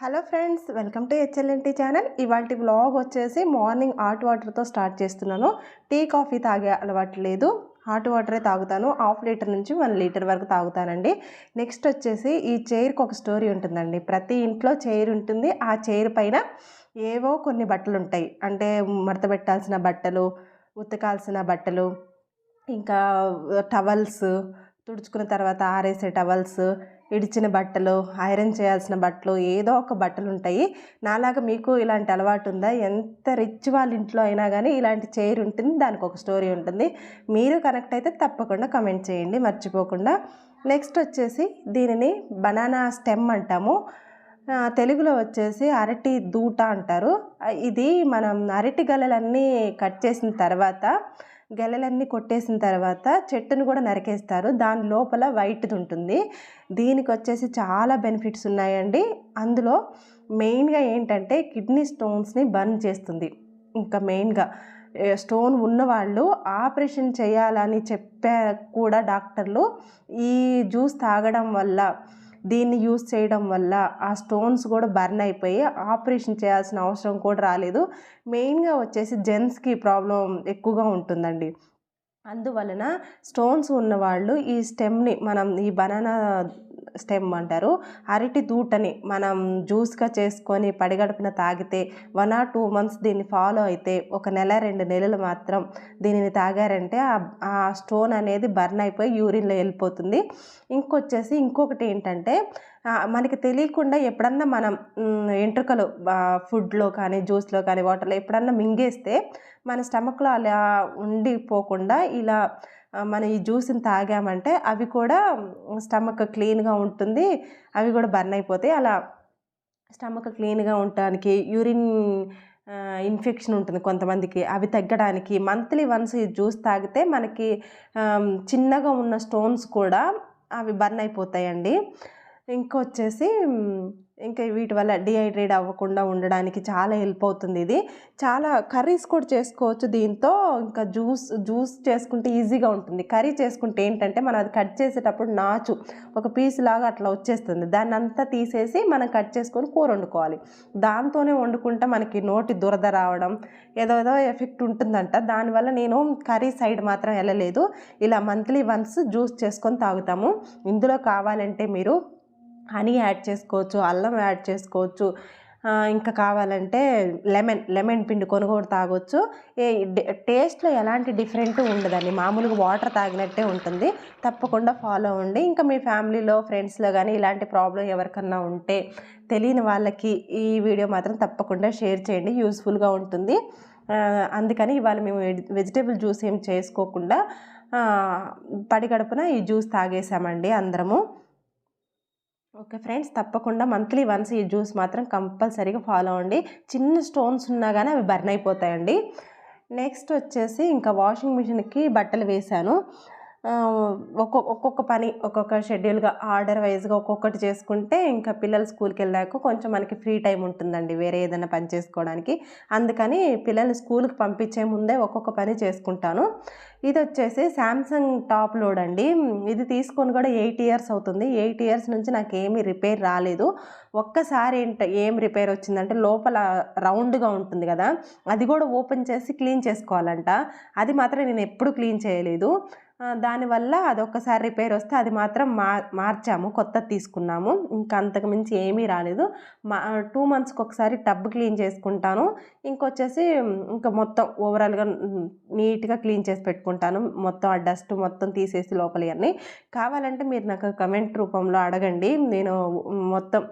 Hello friends welcome to HLNT channel. ఇవాళ vlog వచ్చేసి morning hot వాటర్తో స్టార్ట్ చేస్తున్నాను. టీ కాఫీ తాగే అలవాటు లేదు. హాట్ వాటరే తాగుతాను. హాఫ్ లీటర్ నుంచి వన్ లీటర్ వరకు తాగుతానండి. నెక్స్ట్ వచ్చేసి ఈ చైర్కి ఒక స్టోరీ ఉంటుందండి. ప్రతి ఇంట్లో చైర్ ఉంటుంది. ఆ చైర్ పైన ఏవో కొన్ని బట్టలు ఉంటాయి అంటే మడతబెట్టాల్సిన బట్టలు ఉతకాల్సిన బట్టలు ఇంకా టవల్స్ తుడుచుకున్న తర్వాత ఆరేసే టవల్స్ ఇడిచిన బట్టలు ఐరన్ చేయాల్సిన బట్టలు ఏదో ఒక బట్టలు ఉంటాయి నాలాగా మీకు ఇలాంటి అలవాటు ఉందా ఎంత రిచ్ వాళ్ళ ఇంట్లో అయినా కానీ ఇలాంటి చైర్ ఉంటుంది దానికి ఒక స్టోరీ ఉంటుంది. మీరు కనెక్ట్ అయితే తప్పకుండా కమెంట్ చేయండి మర్చిపోకుండా. నెక్స్ట్ వచ్చేసి దీనిని బనానా స్టెమ్ అంటాము. తెలుగులో వచ్చేసి అరటి దూట అంటారు. ఇది మనం అరటి గలలన్నీ కట్ చేసిన తర్వాత గెలలన్నీ కొట్టేసిన తర్వాత చెట్టును కూడా నరికేస్తారు. దాని లోపల వైట్ది ఉంటుంది. దీనికి వచ్చేసి చాలా బెనిఫిట్స్ ఉన్నాయండి. అందులో మెయిన్గా ఏంటంటే కిడ్నీ స్టోన్స్ని బర్న్ చేస్తుంది. ఇంకా మెయిన్గా స్టోన్ ఉన్నవాళ్ళు ఆపరేషన్ చేయాలని చెప్పారు కూడా డాక్టర్లు ఈ జ్యూస్ తాగడం వల్ల దీన్ని యూస్ చేయడం వల్ల ఆ స్టోన్స్ కూడా బర్న్ అయిపోయి ఆపరేషన్ చేయాల్సిన అవసరం కూడా రాలేదు. మెయిన్గా వచ్చేసి జెంట్స్కి ప్రాబ్లం ఎక్కువగా ఉంటుందండి. అందువలన స్టోన్స్ ఉన్నవాళ్ళు ఈ స్టెమ్ని మనం ఈ బనానా స్టెమ్ అంటారు. అరటి దూటని మనం జ్యూస్గా చేసుకొని పడిగడుపున తాగితే వన్ ఆర్ టూ మంత్స్ దీన్ని ఫాలో అయితే ఒక నెల రెండు నెలలు మాత్రం దీనిని తాగారంటే ఆ- స్టోన్ అనేది బర్న్ అయిపోయి యూరిన్లో వెళ్ళిపోతుంది. ఇంకొచ్చేసి ఇంకొకటి ఏంటంటే మనకి తెలియకుండా ఎప్పుడన్నా మనం ఎంట్రుకలు ఫుడ్లో కానీ జ్యూస్లో కానీ వాటర్లో ఎప్పుడన్నా మింగేస్తే మన స్టమక్లో అలా ఉండిపోకుండా ఇలా మనం ఈ జ్యూస్ని తాగామంటే అవి కూడా స్టమక్ క్లీన్గా ఉంటుంది. అవి కూడా బర్న్ అయిపోతాయి. అలా స్టమక్ క్లీన్గా ఉండటానికి యూరిన్ ఇన్ఫెక్షన్ ఉంటుంది కొంతమందికి. అవి తగ్గడానికి మంత్లీ వన్స్ ఈ జ్యూస్ తాగితే మనకి చిన్నగా ఉన్న స్టోన్స్ కూడా అవి బర్న్ అయిపోతాయండి. ఇంకొచ్చేసి ఇంకా వీటి వల్ల డిహైడ్రేట్ అవ్వకుండా ఉండడానికి చాలా హెల్ప్ అవుతుంది ఇది. చాలా కర్రీస్ కూడా చేసుకోవచ్చు దీంతో. ఇంకా జ్యూస్ జ్యూస్ చేసుకుంటే ఈజీగా ఉంటుంది. కర్రీ చేసుకుంటే ఏంటంటే మనం అది కట్ చేసేటప్పుడు నాచు ఒక పీస్ లాగా అట్లా వచ్చేస్తుంది. దాన్ని అంతా తీసేసి మనం కట్ చేసుకొని కూర వండుకోవాలి. దాంతోనే వండుకుంటే మనకి నోటి దురద రావడం ఏదో ఏదో ఎఫెక్ట్ ఉంటుందంట. దానివల్ల నేను కర్రీ సైడ్ మాత్రం వెళ్ళలేదు. ఇలా మంత్లీ వన్స్ జ్యూస్ చేసుకొని తాగుతాము. ఇందులో కావాలంటే మీరు హనీ యాడ్ చేసుకోవచ్చు అల్లం యాడ్ చేసుకోవచ్చు. ఇంకా కావాలంటే లెమన్ లెమన్ పిండి కొనుగోలు తాగొచ్చు. ఏ టేస్ట్లో ఎలాంటి డిఫరెంట్ ఉండదండి. మామూలుగా వాటర్ తాగినట్టే ఉంటుంది. తప్పకుండా ఫాలో అవ్వండి. ఇంకా మీ ఫ్యామిలీలో ఫ్రెండ్స్లో కానీ ఇలాంటి ప్రాబ్లం ఎవరికన్నా ఉంటే తెలియని వాళ్ళకి ఈ వీడియో మాత్రం తప్పకుండా షేర్ చేయండి. యూస్ఫుల్గా ఉంటుంది. అందుకని ఇవాళ మేము వెజిటేబుల్ జ్యూస్ ఏం చేసుకోకుండా పడిగడుపున ఈ జ్యూస్ తాగేసామండి అందరము. ఓకే ఫ్రెండ్స్ తప్పకుండా మంత్లీ వన్స్ ఈ జ్యూస్ మాత్రం కంపల్సరీగా ఫాలో అవ్వండి. చిన్న స్టోన్స్ ఉన్నా కానీ అవి బర్న్ అయిపోతాయండి. నెక్స్ట్ వచ్చేసి ఇంకా వాషింగ్ మిషన్కి బట్టలు వేశాను. ఒక్కొక్క ఒక్కొక్క పని ఒక్కొక్క షెడ్యూల్గా ఆర్డర్ వైజ్గా ఒక్కొక్కటి చేసుకుంటే ఇంకా పిల్లలు స్కూల్కి వెళ్ళాక కొంచెం మనకి ఫ్రీ టైం ఉంటుందండి వేరే ఏదైనా పని చేసుకోవడానికి. అందుకని పిల్లల్ని స్కూల్కి పంపించే ముందే ఒక్కొక్క పని చేసుకుంటాను. ఇది వచ్చేసి శాంసంగ్ టాప్ లోడ్ అండి ఇది తీసుకొని కూడా ఎయిట్ ఇయర్స్ అవుతుంది. ఎయిట్ ఇయర్స్ నుంచి నాకు ఏమీ రిపేర్ రాలేదు. ఒక్కసారి ఏంట ఏం రిపేర్ వచ్చిందంటే లోపల రౌండ్గా ఉంటుంది కదా అది కూడా ఓపెన్ చేసి క్లీన్ చేసుకోవాలంట. అది మాత్రం నేను ఎప్పుడు క్లీన్ చేయలేదు. దానివల్ల అదొక్కసారి రిపేర్ వస్తే అది మాత్రం మా మార్చాము కొత్త తీసుకున్నాము. ఇంకా అంతకు మించి ఏమీ రాలేదు. మా టూ మంత్స్కి ఒకసారి టబ్ క్లీన్ చేసుకుంటాను. ఇంకొచ్చేసి ఇంకా మొత్తం ఓవరాల్గా నీట్గా క్లీన్ చేసి పెట్టుకుంటాను. మొత్తం ఆ డస్ట్ మొత్తం తీసేసి లోపలి అన్నీ. కావాలంటే మీరు నాకు కమెంట్ రూపంలో అడగండి. నేను మొత్తం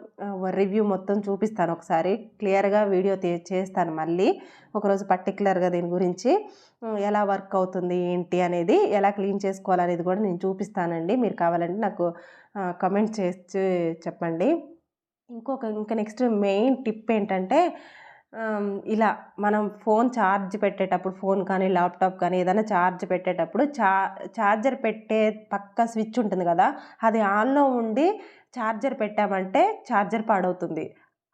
రివ్యూ మొత్తం చూపిస్తాను ఒకసారి. క్లియర్గా వీడియో తీ చేస్తాను మళ్ళీ. ఒకరోజు పర్టికులర్గా దీని గురించి ఎలా వర్క్ అవుతుంది ఏంటి అనేది ఎలా క్లీన్ చేసుకోవాలనేది కూడా నేను చూపిస్తానండి. మీరు కావాలంటే నాకు కమెంట్ చేసి చెప్పండి. ఇంకొక ఇంకా నెక్స్ట్ మెయిన్ టిప్ ఏంటంటే ఇలా మనం ఫోన్ ఛార్జ్ పెట్టేటప్పుడు ఫోన్ కానీ ల్యాప్టాప్ కానీ ఏదైనా ఛార్జ్ పెట్టేటప్పుడు చా ఛార్జర్ పెట్టే పక్క స్విచ్ ఉంటుంది కదా అది ఆన్లో ఉండి ఛార్జర్ పెట్టామంటే ఛార్జర్ పాడవుతుంది.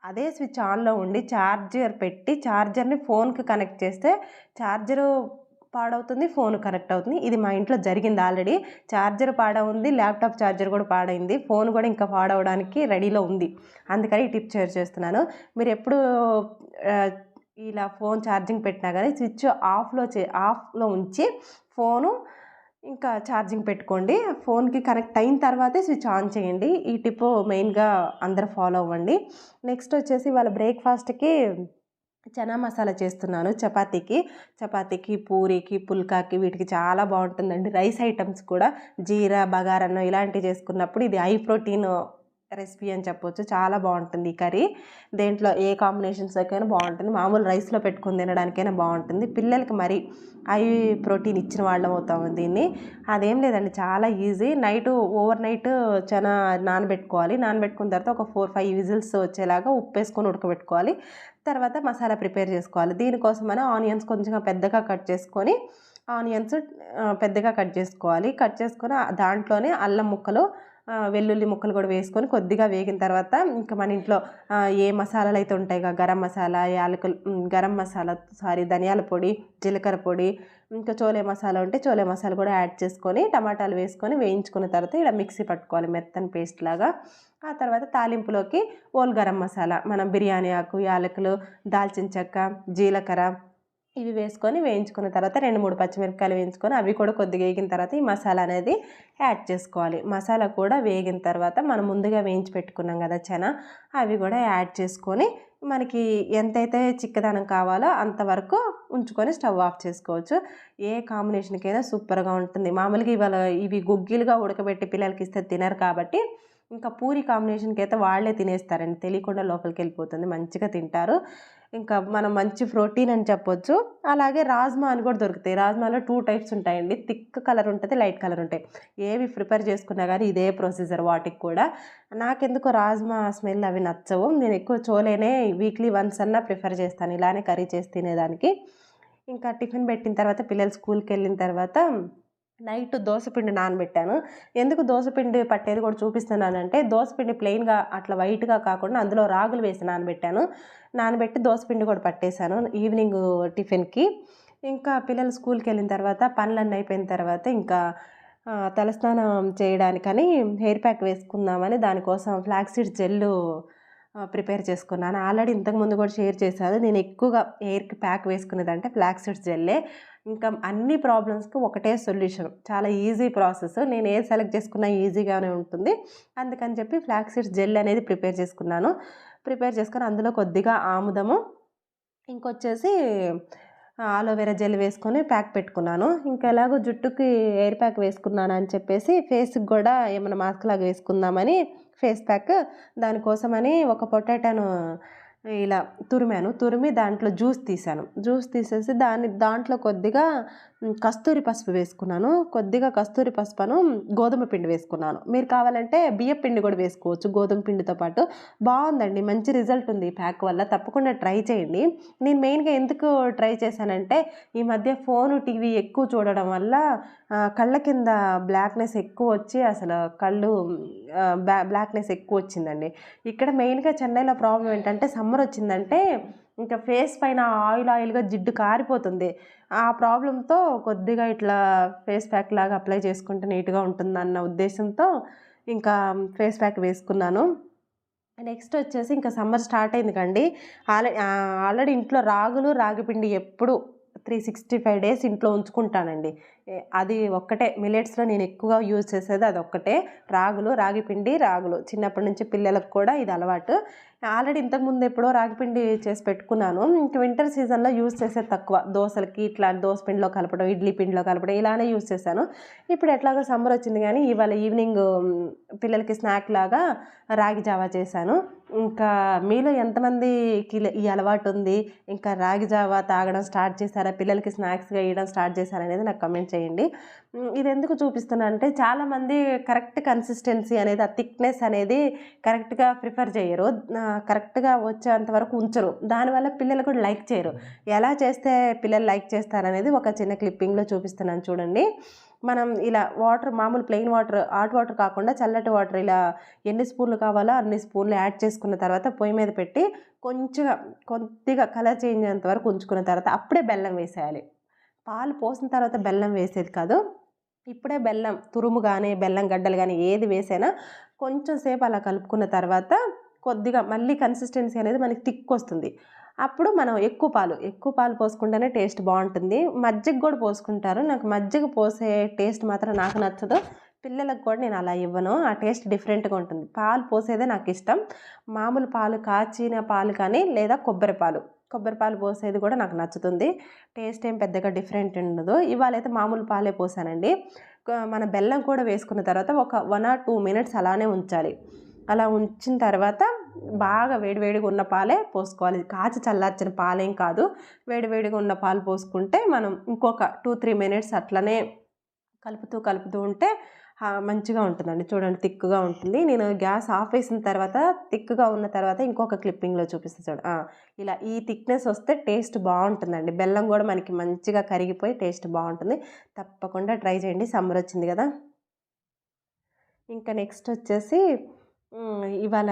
అదే స్విచ్ ఆన్లో ఉండి ఛార్జర్ పెట్టి ఛార్జర్ని ఫోన్కి కనెక్ట్ చేస్తే ఛార్జరు పాడవుతుంది ఫోన్ కనెక్ట్ అవుతుంది ఇది మా ఇంట్లో జరిగింది ఆల్రెడీ. ఛార్జర్ పాడవుంది ల్యాప్టాప్ ఛార్జర్ కూడా పాడైంది. ఫోన్ కూడా ఇంకా పాడవడానికి రెడీలో ఉంది. అందుకని ఈ టిప్ షేర్ చేస్తున్నాను. మీరు ఎప్పుడు ఇలా ఫోన్ ఛార్జింగ్ పెట్టినా కానీ స్విచ్ ఆఫ్లో చే ఆఫ్లో ఉంచి ఫోను ఇంకా ఛార్జింగ్ పెట్టుకోండి. ఫోన్కి కనెక్ట్ అయిన తర్వాతే స్విచ్ ఆన్ చేయండి. ఈ టిప్ మెయిన్గా అందరు ఫాలో అవ్వండి. నెక్స్ట్ వచ్చేసి వాళ్ళ బ్రేక్ఫాస్ట్కి చనా మసాలా చేస్తున్నాను చపాతీకి. చపాతీకి పూరికి పుల్కాకి వీటికి చాలా బాగుంటుందండి. రైస్ ఐటమ్స్ కూడా జీరా బగారన్నం ఇలాంటివి చేసుకున్నప్పుడు ఇది హై ప్రోటీన్ రెసిపీ అని చెప్పొచ్చు. చాలా బాగుంటుంది ఈ కర్రీ. దేంట్లో ఏ కాంబినేషన్స్కైనా బాగుంటుంది. మామూలు రైస్లో పెట్టుకుని తినడానికైనా బాగుంటుంది. పిల్లలకి మరి హై ప్రోటీన్ ఇచ్చిన వాళ్ళం అవుతాము దీన్ని. అదేం లేదండి చాలా ఈజీ. నైట్ ఓవర్ నైట్ చాలా నానబెట్టుకోవాలి. నానబెట్టుకున్న తర్వాత ఒక ఫోర్ ఫైవ్ విజిల్స్ వచ్చేలాగా ఉప్పు వేసుకొని ఉడకబెట్టుకోవాలి. తర్వాత మసాలా ప్రిపేర్ చేసుకోవాలి. దీనికోసం మనం ఆనియన్స్ కొంచెం పెద్దగా కట్ చేసుకొని ఆనియన్స్ పెద్దగా కట్ చేసుకోవాలి. కట్ చేసుకొని దాంట్లోనే అల్లం ముక్కలు వెల్లుల్లి ముక్కలు కూడా వేసుకొని కొద్దిగా వేగిన తర్వాత ఇంకా మన ఇంట్లో ఏ మసాలాలు అయితే ఉంటాయి గరం మసాలా యాలకులు గరం మసాలా సారీ ధనియాల పొడి జీలకర్ర పొడి ఇంకా చోలే మసాలా ఉంటే చోలే మసాలా కూడా యాడ్ చేసుకొని టమాటాలు వేసుకొని వేయించుకున్న తర్వాత ఇలా మిక్సీ పట్టుకోవాలి మెత్తని పేస్ట్ లాగా. ఆ తర్వాత తాలింపులోకి ఓల్ గరం మసాలా మనం బిర్యానీ ఆకు యాలకులు దాల్చిన చెక్క జీలకర్ర ఇవి వేసుకొని వేయించుకున్న తర్వాత రెండు మూడు పచ్చిమిరపకాయలు వేయించుకొని అవి కూడా కొద్దిగా వేగిన తర్వాత ఈ మసాలా అనేది యాడ్ చేసుకోవాలి. మసాలా కూడా వేగిన తర్వాత మనం ముందుగా వేయించి పెట్టుకున్నాం కదా చెన అవి కూడా యాడ్ చేసుకొని మనకి ఎంతైతే చిక్కదనం కావాలో అంతవరకు ఉంచుకొని స్టవ్ ఆఫ్ చేసుకోవచ్చు. ఏ కాంబినేషన్కైనా సూపర్గా ఉంటుంది. మామూలుగా ఇవాళ ఇవి గుగ్గిలుగా ఉడకబెట్టి పిల్లలకి ఇస్తే తినరు కాబట్టి ఇంకా పూరి కాంబినేషన్కి అయితే వాళ్ళే తినేస్తారండి. తెలియకుండా లోపలికి వెళ్ళిపోతుంది. మంచిగా తింటారు. ఇంకా మనం మంచి ప్రోటీన్ అని చెప్పొచ్చు. అలాగే రాజ్మా అని కూడా దొరుకుతాయి. రాజ్మాలో టూ టైప్స్ ఉంటాయండి. థిక్ కలర్ ఉంటుంది లైట్ కలర్ ఉంటాయి. ఏవి ప్రిపేర్ చేసుకున్నా కానీ ఇదే ప్రొసీజర్ వాటికి కూడా. నాకెందుకో రాజ్మా స్మెల్ అవి నచ్చవు. నేను ఎక్కువ చోలేనే వీక్లీ వన్స్ అన్నా ప్రిఫర్ చేస్తాను. ఇలానే కర్రీ చేసి తినేదానికి. ఇంకా టిఫిన్ పెట్టిన తర్వాత పిల్లలు స్కూల్కి వెళ్ళిన తర్వాత నైట్ దోసపిండి నానబెట్టాను. ఎందుకు దోసపిండి పట్టేది కూడా చూపిస్తున్నానంటే దోసపిండి ప్లెయిన్గా అట్లా వైట్గా కాకుండా అందులో రాగులు వేసి నానబెట్టాను. నానబెట్టి దోసపిండి కూడా పట్టేశాను ఈవినింగ్ టిఫిన్కి. ఇంకా పిల్లలు స్కూల్కి వెళ్ళిన తర్వాత పనులన్నీ అయిపోయిన తర్వాత ఇంకా తలస్నానం చేయడానికని హెయిర్ ప్యాక్ వేసుకుందామని దానికోసం ఫ్లాక్సీడ్ జెల్లు ప్రిపేర్ చేసుకున్నాను. ఆల్రెడీ ఇంతకుముందు కూడా షేర్ చేశాను నేను ఎక్కువగా హెయిర్కి ప్యాక్ వేసుకునేదంటే ఫ్లాక్ సీడ్స్ జెల్లే. ఇంకా అన్ని ప్రాబ్లమ్స్కి ఒకటే సొల్యూషన్. చాలా ఈజీ ప్రాసెస్. నేను ఏది సెలెక్ట్ చేసుకున్నా ఈజీగానే ఉంటుంది. అందుకని చెప్పి ఫ్లాక్ సీడ్స్ జెల్ అనేది ప్రిపేర్ చేసుకున్నాను. ప్రిపేర్ చేసుకొని అందులో కొద్దిగా ఆముదము. ఇంకొచ్చేసి ఆలోవెరా జెల్ వేసుకొని ప్యాక్ పెట్టుకున్నాను. ఇంకా ఎలాగో జుట్టుకి ఎయిర్ ప్యాక్ వేసుకున్నాను అని చెప్పేసి ఫేస్కి కూడా ఏమైనా మాస్క్ లాగా వేసుకుందామని ఫేస్ ప్యాక్ దానికోసమని ఒక పొటాటోను ఇలా తురిమాను. తురిమి దాంట్లో జ్యూస్ తీసాను జ్యూస్ తీసేసి దాన్ని దాంట్లో కొద్దిగా కస్తూరి పసుపు వేసుకున్నాను. కొద్దిగా కస్తూరి పసుపును గోధుమ పిండి వేసుకున్నాను. మీరు కావాలంటే బియ్య పిండి కూడా వేసుకోవచ్చు గోధుమ పిండితో పాటు. బాగుందండి మంచి రిజల్ట్ ఉంది ఈ ప్యాక్ వల్ల. తప్పకుండా ట్రై చేయండి. నేను మెయిన్గా ఎందుకు ట్రై చేశానంటే ఈ మధ్య ఫోను టీవీ ఎక్కువ చూడడం వల్ల కళ్ళ కింద బ్లాక్నెస్ ఎక్కువ వచ్చి అసలు కళ్ళు బ్లాక్నెస్ ఎక్కువ వచ్చిందండి. ఇక్కడ మెయిన్గా చెన్నైలో ప్రాబ్లం ఏంటంటే సమ్మర్ వచ్చిందంటే ఇంకా ఫేస్ పైన ఆయిల్ ఆయిల్గా జిడ్డు కారిపోతుంది. ఆ ప్రాబ్లంతో కొద్దిగా ఇట్లా ఫేస్ ప్యాక్ లాగా అప్లై చేసుకుంటే నీట్గా ఉంటుందన్న ఉద్దేశంతో ఇంకా ఫేస్ ప్యాక్ వేసుకున్నాను. నెక్స్ట్ వచ్చేసి ఇంకా సమ్మర్ స్టార్ట్ అయింది కండి ఆల్రెడీ ఆల్రెడీ ఇంట్లో రాగులు రాగిపిండి ఎప్పుడు త్రీ సిక్స్టీ ఫైవ్ డేస్ ఇంట్లో ఉంచుకుంటానండి. అది ఒక్కటే. మిలెట్స్లో నేను ఎక్కువగా యూజ్ చేసేది అది ఒక్కటే. రాగులు రాగిపిండి రాగులు. చిన్నప్పటి నుంచి పిల్లలకు కూడా ఇది అలవాటు. ఆల్రెడీ ఇంతకుముందు ఎప్పుడో రాగిపిండి చేసి పెట్టుకున్నాను. ఇంక వింటర్ సీజన్లో యూజ్ చేసేది తక్కువ. దోశలకి ఇట్లా దోశ పిండిలో కలపడం ఇడ్లీ పిండిలో కలపడం ఇలానే యూజ్ చేశాను. ఇప్పుడు ఎట్లాగో సమ్మర్ వచ్చింది కానీ ఇవాళ ఈవినింగ్ పిల్లలకి స్నాక్ లాగా రాగి జావా చేశాను. ఇంకా మీలో ఎంతమందికి ఈ అలవాటు ఉంది? ఇంకా రాగి జావా తాగడం స్టార్ట్ చేశారా? పిల్లలకి స్నాక్స్గా ఇవ్వడం స్టార్ట్ చేశారా అనేది నాకు కమెంట్ చేయండి. ఇది ఎందుకు చూపిస్తున్నా అంటే చాలామంది కరెక్ట్ కన్సిస్టెన్సీ అనేది ఆ థిక్నెస్ అనేది కరెక్ట్గా ప్రిఫర్ చేయరు. కరెక్ట్గా వచ్చేంత వరకు ఉంచరు. దానివల్ల పిల్లలు కూడా లైక్ చేయరు. ఎలా చేస్తే పిల్లలు లైక్ చేస్తారనేది ఒక చిన్న క్లిప్పింగ్లో చూపిస్తున్నాను చూడండి. మనం ఇలా వాటర్ మామూలు ప్లెయిన్ వాటర్ హాట్ వాటర్ కాకుండా చల్లటి వాటర్ ఇలా ఎన్ని స్పూన్లు కావాలో అన్ని స్పూన్లు యాడ్ చేసుకున్న తర్వాత పొయ్యి మీద పెట్టి కొంచెం కొద్దిగా కలర్ చేంజ్ అయ్యేంత వరకు ఉంచుకున్న తర్వాత అప్పుడే బెల్లం వేసేయాలి. పాలు పోసిన తర్వాత బెల్లం వేసేది కాదు. ఇప్పుడే బెల్లం తురుము కానీ బెల్లం గడ్డలు కానీ ఏది వేసైనా కొంచెం సేపు అలా కలుపుకున్న తర్వాత కొద్దిగా మళ్ళీ కన్సిస్టెన్సీ అనేది మనకి థిక్ వస్తుంది అప్పుడు మనం ఎక్కువ పాలు ఎక్కువ పాలు పోసుకుంటేనే టేస్ట్ బాగుంటుంది. మజ్జిగ కూడా పోసుకుంటారు. నాకు మజ్జిగ పోసే టేస్ట్ మాత్రం నాకు నచ్చదు. పిల్లలకు కూడా నేను అలా ఇవ్వను. ఆ టేస్ట్ డిఫరెంట్గా ఉంటుంది. పాలు పోసేదే నాకు ఇష్టం. మామూలు పాలు కాచిన పాలు కానీ లేదా కొబ్బరి పాలు. కొబ్బరి పాలు పోసేది కూడా నాకు నచ్చుతుంది. టేస్ట్ ఏం పెద్దగా డిఫరెంట్ ఉండదు. ఇవాళ అయితే మామూలు పాలే పోసానండి. మన బెల్లం కూడా వేసుకున్న తర్వాత ఒక వన్ ఆర్ టూ మినిట్స్ అలానే ఉంచాలి. అలా ఉంచిన తర్వాత బాగా వేడివేడిగా ఉన్న పాలే పోసుకోవాలి. కాచి చల్లార్చిన పాలేం కాదు. వేడివేడిగా ఉన్న పాలు పోసుకుంటే మనం ఇంకొక టూ త్రీ మినిట్స్ అట్లనే కలుపుతూ కలుపుతూ ఉంటే మంచిగా ఉంటుందండి. చూడండి థిక్గా ఉంటుంది. నేను గ్యాస్ ఆఫ్ వేసిన తర్వాత తిక్కుగా ఉన్న తర్వాత ఇంకొక క్లిప్పింగ్లో చూపిస్తాను చూడ. ఇలా ఈ థిక్నెస్ వస్తే టేస్ట్ బాగుంటుందండి. బెల్లం కూడా మనకి మంచిగా కరిగిపోయి టేస్ట్ బాగుంటుంది. తప్పకుండా ట్రై చేయండి. సమ్మర్ వచ్చింది కదా. ఇంకా నెక్స్ట్ వచ్చేసి ఇవాళ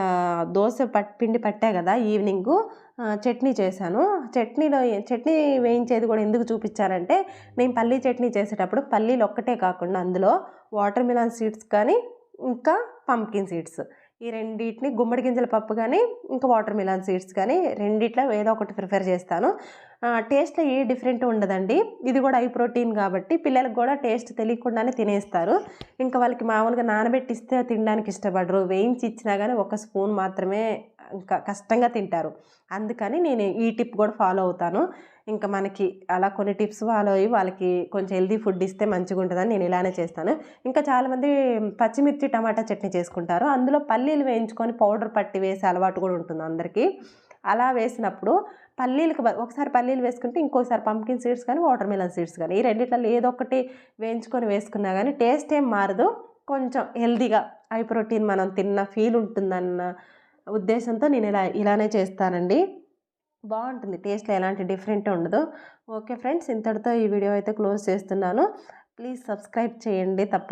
దోశ పట్ పిండి పట్టా కదా ఈవినింగ్. చట్నీ చేశాను. చట్నీలో చట్నీ వేయించేది కూడా ఎందుకు చూపించానంటే నేను పల్లీ చట్నీ చేసేటప్పుడు పల్లీలు ఒక్కటే కాకుండా అందులో వాటర్ మిలాన్ సీడ్స్ కానీ ఇంకా పంకిన్ సీడ్స్. ఈ రెండింటిని గుమ్మడి గింజల పప్పు కానీ ఇంకా వాటర్ మిలాన్ సీడ్స్ కానీ రెండిట్లో ఏదో ఒకటి ప్రిఫర్ చేస్తాను. టేస్ట్లో ఏ డిఫరెంట్ ఉండదండి. ఇది కూడా ఐ ప్రోటీన్ కాబట్టి పిల్లలకు కూడా టేస్ట్ తెలియకుండానే తినేస్తారు. ఇంకా వాళ్ళకి మామూలుగా నానబెట్టిస్తే తినడానికి ఇష్టపడరు. వేయించి ఇచ్చినా కానీ ఒక స్పూన్ మాత్రమే ఇంకా కష్టంగా తింటారు. అందుకని నేను ఈ టిప్ కూడా ఫాలో అవుతాను. ఇంకా మనకి అలా కొన్ని టిప్స్ ఫాలో అయ్యి వాళ్ళకి కొంచెం హెల్దీ ఫుడ్ ఇస్తే మంచిగా ఉంటుందని నేను ఇలానే చేస్తాను. ఇంకా చాలామంది పచ్చిమిర్చి టమాటా చట్నీ చేసుకుంటారు. అందులో పల్లీలు వేయించుకొని పౌడర్ పట్టి వేసే అలవాటు కూడా ఉంటుంది అందరికీ. అలా వేసినప్పుడు పల్లీలకు ఒకసారి పల్లీలు వేసుకుంటే ఇంకోసారి పంకిన్ సీడ్స్ కానీ వాటర్ మిలన్ సీడ్స్ కానీ ఈ రెండిట్లలో ఏదో ఒకటి వేయించుకొని వేసుకున్నా కానీ టేస్ట్ ఏం మారదు. కొంచెం హెల్దీగా హై ప్రోటీన్ మనం తిన్న ఫీల్ ఉంటుందన్న ఉద్దేశంతో నేను ఇలా ఇలానే చేస్తానండి. బాగుంటుంది. టేస్ట్లో ఎలాంటి డిఫరెంట్ ఉండదు. ఓకే ఫ్రెండ్స్ ఇంతటితో ఈ వీడియో అయితే క్లోజ్ చేస్తున్నాను. ప్లీజ్ సబ్స్క్రైబ్ చేయండి తప్పకుండా